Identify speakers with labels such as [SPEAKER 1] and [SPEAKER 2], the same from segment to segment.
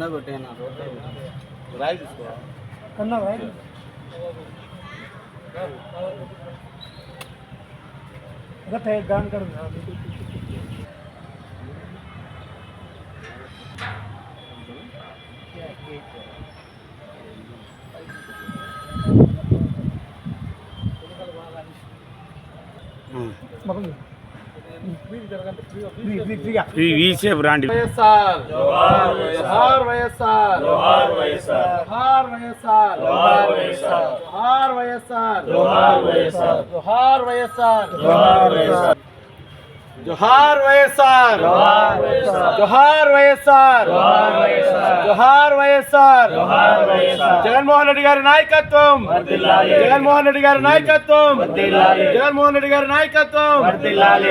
[SPEAKER 1] కింద పెట్టాను
[SPEAKER 2] రాయి తీసుకో
[SPEAKER 3] కన్నా రాయి దాని కడ మొదలు మగలు ఫ్రీగా
[SPEAKER 1] వీసేపు రాండి
[SPEAKER 2] వైఎస్ఆర్ జోహార్ వైఎస్ఆర్ జోహార్ వైఎస్ఆర్ జోహార్ వైఎస్ఆర్ జోహార్ వైఎస్ఆర్ జోహార్ వైఎస్ఆర్ జోహార్ వైఎస్ఆర్ జోహార్ వైఎస్ఆర్ జోహార్ వైఎస్ఆర్ జోహార్ వైఎస్ఆర్ జోహార్ వైఎస్ఆర్ జోహార్ వైఎస్ఆర్ జోహార్ వైఎస్ఆర్ జగన్మోహన్ రెడ్డి గారి నాయకత్వం జగన్మోహన్ రెడ్డి గారి నాయకత్వం జగన్మోహన్ రెడ్డి గారి నాయకత్వం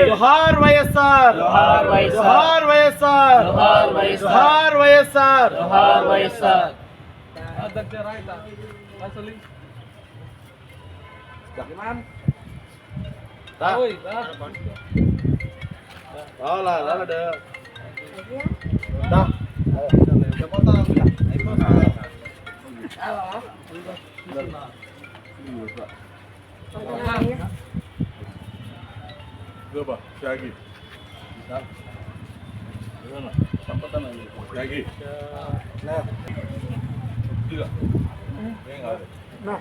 [SPEAKER 2] జోహార్ వైఎస్ఆర్ జోహార్ వైఎస్ఆర్ జోహార్ వైఎస్ఆర్ జోహార్ వైఎస్ఆర్ రావాలా రాలడు దా
[SPEAKER 4] Coba, lagi. Coba, Shaggy. Shaggy.
[SPEAKER 3] Nah.
[SPEAKER 4] Tidak. Nah.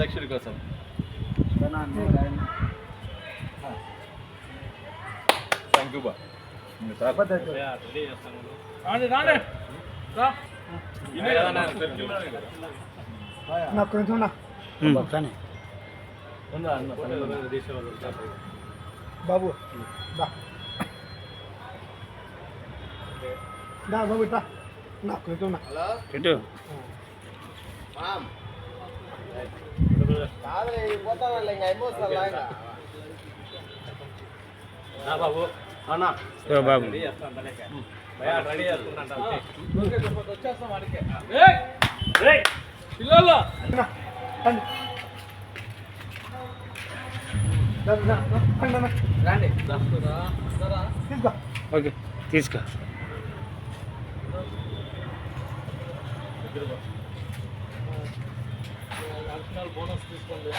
[SPEAKER 2] దక్షిణ కోసం
[SPEAKER 4] థ్యాంక్ యూ బా
[SPEAKER 3] నాకు కొంచెం బాబు దా బాబు ఇట్లా నాకు కొంచెం
[SPEAKER 1] బాబు
[SPEAKER 3] బాబు
[SPEAKER 1] ఓకే తీసుకో
[SPEAKER 3] బోనస్
[SPEAKER 1] తీసుకోండి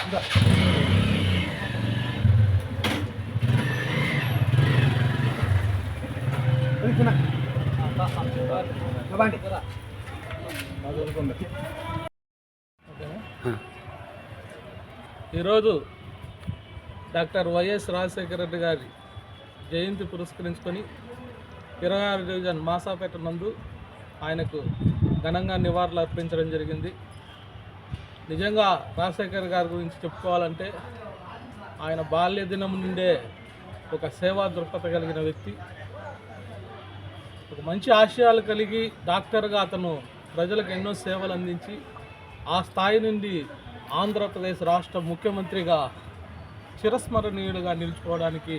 [SPEAKER 5] ఈరోజు డాక్టర్ వైఎస్ రాజశేఖర రెడ్డి గారి జయంతి పురస్కరించుకొని ఇరవై ఆరు డివిజన్ మాసాపేట నందు ఆయనకు ఘనంగా నివాళులు అర్పించడం జరిగింది. నిజంగా రాజశేఖర్ గారి గురించి చెప్పుకోవాలంటే ఆయన బాల్య దినం నుండే ఒక సేవా దృక్పథ కలిగిన వ్యక్తి. ఒక మంచి ఆశయాలు కలిగి డాక్టర్గా అతను ప్రజలకు ఎన్నో సేవలు అందించి ఆ స్థాయి నుండి ఆంధ్రప్రదేశ్ రాష్ట్ర ముఖ్యమంత్రిగా చిరస్మరణీయుడిగా నిలుచుకోవడానికి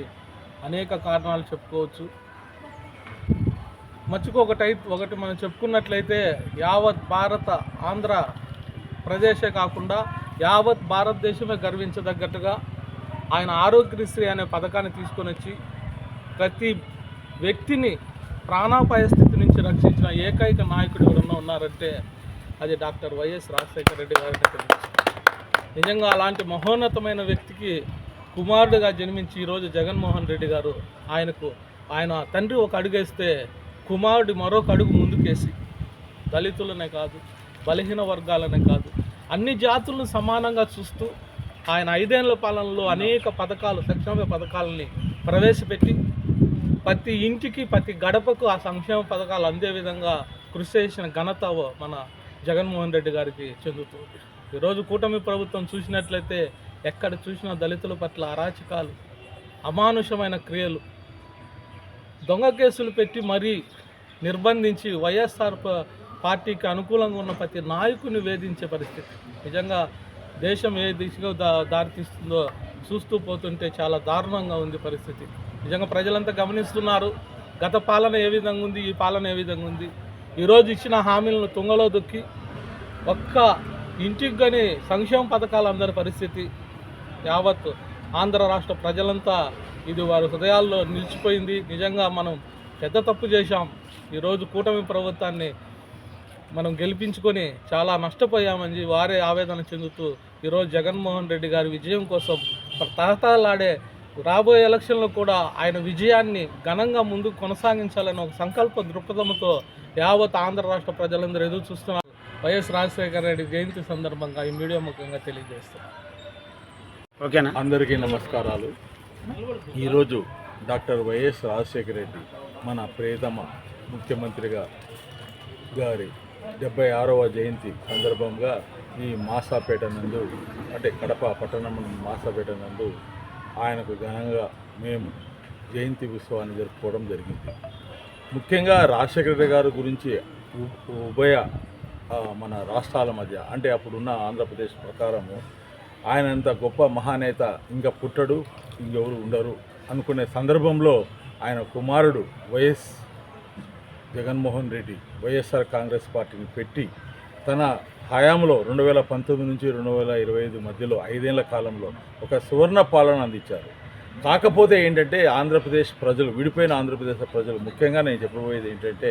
[SPEAKER 5] అనేక కారణాలు చెప్పుకోవచ్చు. మచ్చుకు ఒకటి మనం చెప్పుకున్నట్లయితే యావత్ భారత ఆంధ్ర ప్రదేశే కాకుండా యావత్ భారతదేశమే గర్వించదగ్గట్టుగా ఆయన ఆరోగ్యశ్రీ అనే పథకాన్ని తీసుకొని వచ్చి ప్రతి వ్యక్తిని ప్రాణాపాయ స్థితి నుంచి రక్షించిన ఏకైక నాయకుడు ఎవరన్నా ఉన్నారంటే అది డాక్టర్ వైఎస్ రాజశేఖర రెడ్డి గారిని నిజంగా అలాంటి మహోన్నతమైన వ్యక్తికి కుమారుడుగా జన్మించి ఈరోజు జగన్మోహన్ రెడ్డి గారు ఆయనకు ఆయన తండ్రి ఒక అడుగేస్తే కుమారుడు మరొక అడుగు ముందుకేసి దళితులనే కాదు బలహీన వర్గాలనే కాదు అన్ని జాతులను సమానంగా చూస్తూ ఆయన ఐదేళ్ళ పాలనలో అనేక పథకాలు సంక్షేమ పథకాలని ప్రవేశపెట్టి ప్రతి ఇంటికి ప్రతి గడపకు ఆ సంక్షేమ పథకాలు అందే విధంగా కృషి చేసిన ఘనత మన జగన్మోహన్ రెడ్డి గారికి చెందుతుంది. ఈరోజు కూటమి ప్రభుత్వం చూసినట్లయితే ఎక్కడ చూసినా దళితుల పట్ల అరాచకాలు అమానుషమైన క్రియలు దొంగ కేసులు పెట్టి మరీ నిర్బంధించి వైఎస్ఆర్ పార్టీకి అనుకూలంగా ఉన్న ప్రతి నాయకుని వేధించే పరిస్థితి. నిజంగా దేశం ఏ దిశగా దా దారితీస్తుందో చూస్తూ పోతుంటే చాలా దారుణంగా ఉంది పరిస్థితి. నిజంగా ప్రజలంతా గమనిస్తున్నారు. గత పాలన ఏ విధంగా ఉంది? ఈ పాలన ఏ విధంగా ఉంది? ఈరోజు ఇచ్చిన హామీలను తుంగలో దొక్కి ఒక్క ఇంటికి కానీ సంక్షేమ పథకాలు అందరి పరిస్థితి యావత్ ఆంధ్ర రాష్ట్ర ప్రజలంతా ఇది వారి హృదయాల్లో నిలిచిపోయింది. నిజంగా మనం పెద్ద తప్పు చేశాం. ఈరోజు కూటమి ప్రభుత్వాన్ని మనం గెలిపించుకొని చాలా నష్టపోయామని వారే ఆవేదన చెందుతూ ఈరోజు జగన్మోహన్ రెడ్డి గారి విజయం కోసం తహతలాడే రాబోయే ఎలక్షన్లో కూడా ఆయన విజయాన్ని ఘనంగా ముందుకు కొనసాగించాలని ఒక సంకల్ప దృక్పథంతో యావత్ ఆంధ్ర రాష్ట్ర ప్రజలందరూ ఎదురు చూస్తున్నారు. వైఎస్ రాజశేఖర రెడ్డి జయంతి సందర్భంగా ఈ మీడియా ముఖంగా తెలియజేస్తున్నారు.
[SPEAKER 1] ఓకేనా?
[SPEAKER 4] అందరికీ నమస్కారాలు. ఈరోజు డాక్టర్ వైఎస్ రాజశేఖర రెడ్డి మన ప్రియతమ ముఖ్యమంత్రిగా గారి డెబ్బై ఆరవ జయంతి సందర్భంగా ఈ మాసాపేట నందు అంటే కడప పట్టణం మాసాపేట నందు ఆయనకు ఘనంగా మేము జయంతి ఉత్సవాన్ని జరుపుకోవడం జరిగింది. ముఖ్యంగా రాజశేఖర గారి గురించి ఉభయ మన రాష్ట్రాల మధ్య అంటే అప్పుడున్న ఆంధ్రప్రదేశ్ ప్రకారము ఆయనంత గొప్ప మహానేత ఇంకా పుట్టడు ఇంకెవరు ఉండరు అనుకునే సందర్భంలో ఆయన కుమారుడు YS Jaganmohan Reddy YSR Congress పార్టీని పెట్టి తన హయాంలో రెండు వేల పంతొమ్మిది నుంచి రెండు వేల ఇరవై ఐదు మధ్యలో ఐదేళ్ళ కాలంలో ఒక సువర్ణ పాలన అందించారు. కాకపోతే ఏంటంటే ఆంధ్రప్రదేశ్ ప్రజలు విడిపోయిన ఆంధ్రప్రదేశ్ ప్రజలు ముఖ్యంగా నేను చెప్పబోయేది ఏంటంటే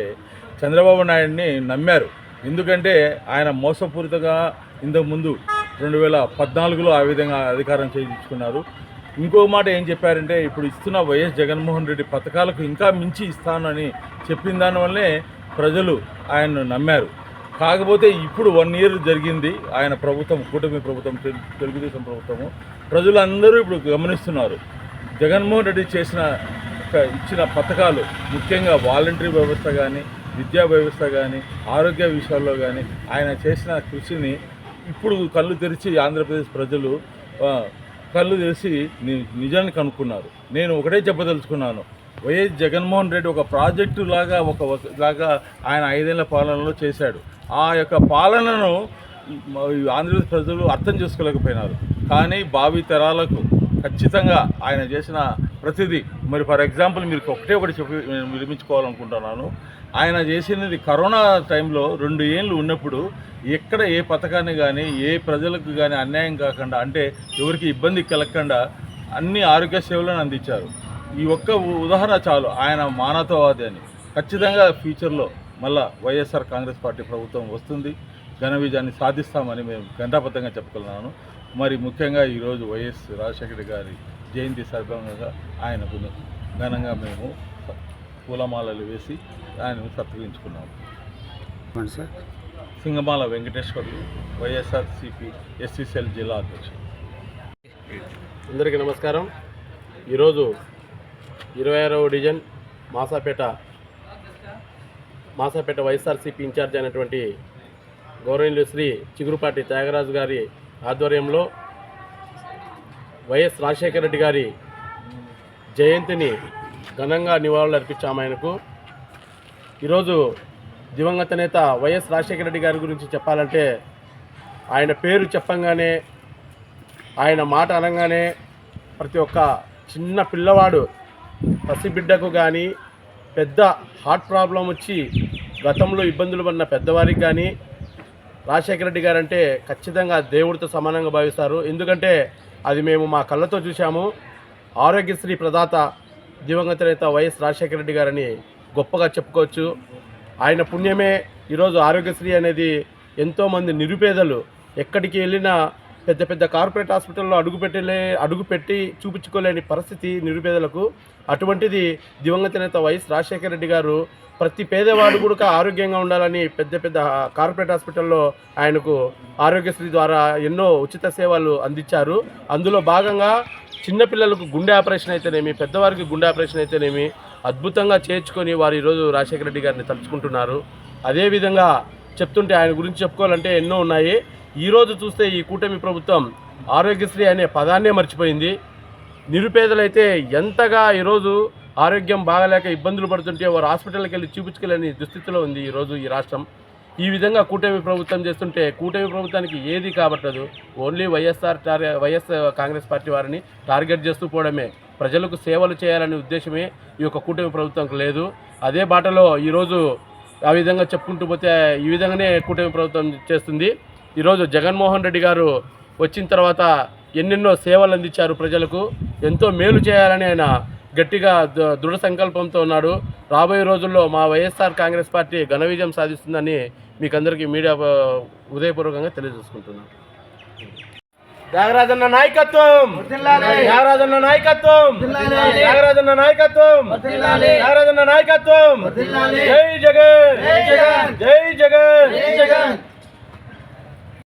[SPEAKER 4] చంద్రబాబు నాయుడిని నమ్మారు. ఎందుకంటే ఆయన మోసపూరితంగా ఇంతకుముందు రెండు వేల పద్నాలుగులో ఆ విధంగా అధికారం చేయించుకున్నారు. ఇంకో మాట ఏం చెప్పారంటే ఇప్పుడు ఇస్తున్న వైఎస్ జగన్మోహన్ రెడ్డి పథకాలకు ఇంకా మించి ఇస్తానని చెప్పిన దానివల్లే ప్రజలు ఆయన్ను నమ్మారు. కాకపోతే ఇప్పుడు వన్ ఇయర్ జరిగింది. ఆయన ప్రభుత్వం కూటమి ప్రభుత్వం తెలు- తెలుగుదేశం ప్రభుత్వము. ప్రజలందరూ ఇప్పుడు గమనిస్తున్నారు. జగన్మోహన్ రెడ్డి చేసిన ఇచ్చిన పథకాలు ముఖ్యంగా వాలంటరీ వ్యవస్థ కానీ విద్యా వ్యవస్థ కానీ ఆరోగ్య విషయాల్లో కానీ ఆయన చేసిన కృషిని ఇప్పుడు కళ్ళు తెరిచి ఆంధ్రప్రదేశ్ ప్రజలు కళ్ళు తెరిచి నిజాన్ని కనుక్కున్నారు. నేను ఒకటే చెప్పదలుచుకున్నాను. వైఎస్ జగన్మోహన్ రెడ్డి ఒక ప్రాజెక్టు లాగా ఒక లాగా ఆయన ఐదేళ్ళ పాలనలో చేశాడు. ఆ యొక్క పాలనను ఈ ఆంధ్రప్రదేశ్ ప్రజలు అర్థం చేసుకోలేకపోయినారు. కానీ భావి తరాలకు ఖచ్చితంగా ఆయన చేసిన ప్రతిదీ మరి ఫర్ ఎగ్జాంపుల్ మీరు ఒకటే ఒకటి చెప్పి నేను నిర్మించుకోవాలనుకుంటున్నాను ఆయన చేసినది కరోనా టైంలో రెండు ఏళ్ళు ఉన్నప్పుడు ఎక్కడ ఏ పథకాన్ని కానీ ఏ ప్రజలకు కానీ అన్యాయం కాకుండా అంటే ఎవరికి ఇబ్బంది కలగకుండా అన్ని ఆరోగ్య సేవలను అందించారు. ఈ ఒక్క ఉదాహరణ చాలు. ఆయన మానవతావాది అని. ఖచ్చితంగా ఫ్యూచర్లో మళ్ళా వైఎస్ఆర్ కాంగ్రెస్ పార్టీ ప్రభుత్వం వస్తుంది. ఘన విజయాన్ని సాధిస్తామని మేము గంటాబద్ధంగా చెప్పుకున్నాను మరి ముఖ్యంగా ఈరోజు వైఎస్ రాజశేఖర గారి జయంతి సందర్భంగా ఆయనకు ఘనంగా మేము పూలమాలలు వేసి ఆయనను సత్కరించుకున్నాము.
[SPEAKER 1] Sir.
[SPEAKER 4] Singamala Venkateswarlu YSRCP SCCL జిల్లా అధ్యక్షుడు
[SPEAKER 2] అందరికీ నమస్కారం. ఈరోజు ఇరవై ఆరవ division Masapeta Masapeta YSRCP incharge అయినటువంటి గౌరవనీయులు శ్రీ చిగురుపాటి త్యాగరాజు గారి ఆధ్వర్యంలో వైఎస్ రాజశేఖర రెడ్డి గారి జయంతిని ఘనంగా నివాళులు అర్పించాము ఆయనకు. ఈరోజు దివంగత నేత వైఎస్ రాజశేఖర రెడ్డి గారి గురించి చెప్పాలంటే ఆయన పేరు చెప్పంగానే ఆయన మాట అనగానే ప్రతి ఒక్క చిన్న పిల్లవాడు పసిబిడ్డకు కానీ పెద్ద హార్ట్ ప్రాబ్లం వచ్చి గతంలో ఇబ్బందులు పడిన పెద్దవారికి కానీ రాజశేఖర రెడ్డి గారు అంటే ఖచ్చితంగా దేవుడితో సమానంగా భావిస్తారు. ఎందుకంటే అది మేము మా కళ్ళతో చూసాము ఆరోగ్యశ్రీ ప్రదాత దివంగత నేత వైఎస్ రాజశేఖర రెడ్డి గారని గొప్పగా చెప్పుకోవచ్చు. ఆయన పుణ్యమే. ఈరోజు ఆరోగ్యశ్రీ అనేది ఎంతోమంది నిరుపేదలు ఎక్కడికి వెళ్ళినా పెద్ద పెద్ద కార్పొరేట్ హాస్పిటల్లో అడుగు పెట్టలే అడుగు పెట్టి చూపించుకోలేని పరిస్థితి నిరుపేదలకు. అటువంటిది దివంగత నేత వైఎస్ రాజశేఖర రెడ్డి గారు ప్రతి పేదవాడు కూడా ఆరోగ్యంగా ఉండాలని పెద్ద పెద్ద కార్పొరేట్ హాస్పిటల్లో ఆయనకు ఆరోగ్యశ్రీ ద్వారా ఎన్నో ఉచిత సేవలు అందించారు. అందులో భాగంగా చిన్నపిల్లలకు గుండె ఆపరేషన్ అయితేనేమి పెద్దవారికి గుండె ఆపరేషన్ అయితేనేమి అద్భుతంగా చేర్చుకొని వారు ఈరోజు రాజశేఖర రెడ్డి గారిని తలుచుకుంటున్నారు. అదేవిధంగా చెప్తుంటే ఆయన గురించి చెప్పుకోవాలంటే ఎన్నో ఉన్నాయి. ఈరోజు చూస్తే ఈ కూటమి ప్రభుత్వం ఆరోగ్యశ్రీ అనే పదాన్నే మర్చిపోయింది. నిరుపేదలైతే ఎంతగా ఈరోజు ఆరోగ్యం బాగలేక ఇబ్బందులు పడుతుంటే వారు హాస్పిటల్కి వెళ్ళి చూపించుకోలేని దుస్థితిలో ఉంది ఈరోజు ఈ రాష్ట్రం. ఈ విధంగా కూటమి ప్రభుత్వం చేస్తుంటే కూటమి ప్రభుత్వానికి ఏది కాబట్టదు. ఓన్లీ వైఎస్ఆర్ టార్ వైఎస్ కాంగ్రెస్ పార్టీ వారిని టార్గెట్ చేస్తూ పోవడమే. ప్రజలకు సేవలు చేయాలనే ఉద్దేశమే ఈ యొక్క కూటమి ప్రభుత్వంకి లేదు. అదే బాటలో ఈరోజు ఆ విధంగా చెప్పుకుంటూ పోతే ఈ విధంగానే కూటమి ప్రభుత్వం చేస్తుంది. ఈరోజు జగన్మోహన్ రెడ్డి గారు వచ్చిన తర్వాత ఎన్నెన్నో సేవలు అందించారు ప్రజలకు ఎంతో మేలు చేయాలని ఆయన గట్టిగా ద- దృఢ సంకల్పంతో ఉన్నాడు. రాబోయే రోజుల్లో మా వైఎస్ఆర్ కాంగ్రెస్ పార్టీ ఘన విజయం సాధిస్తుందని మీకు అందరికీ మీడియా ఆ, ఉదయపూర్వకంగా తెలియజేసుకుంటున్నాను. త్యాగరాజన్న నాయకత్వం! త్యాగరాజన్న నాయకత్వం! త్యాగరాజన్న నాయకత్వం! త్యాగరాజన్న నాయకత్వం! జై జగన్! జై జగన్! జై జగన్!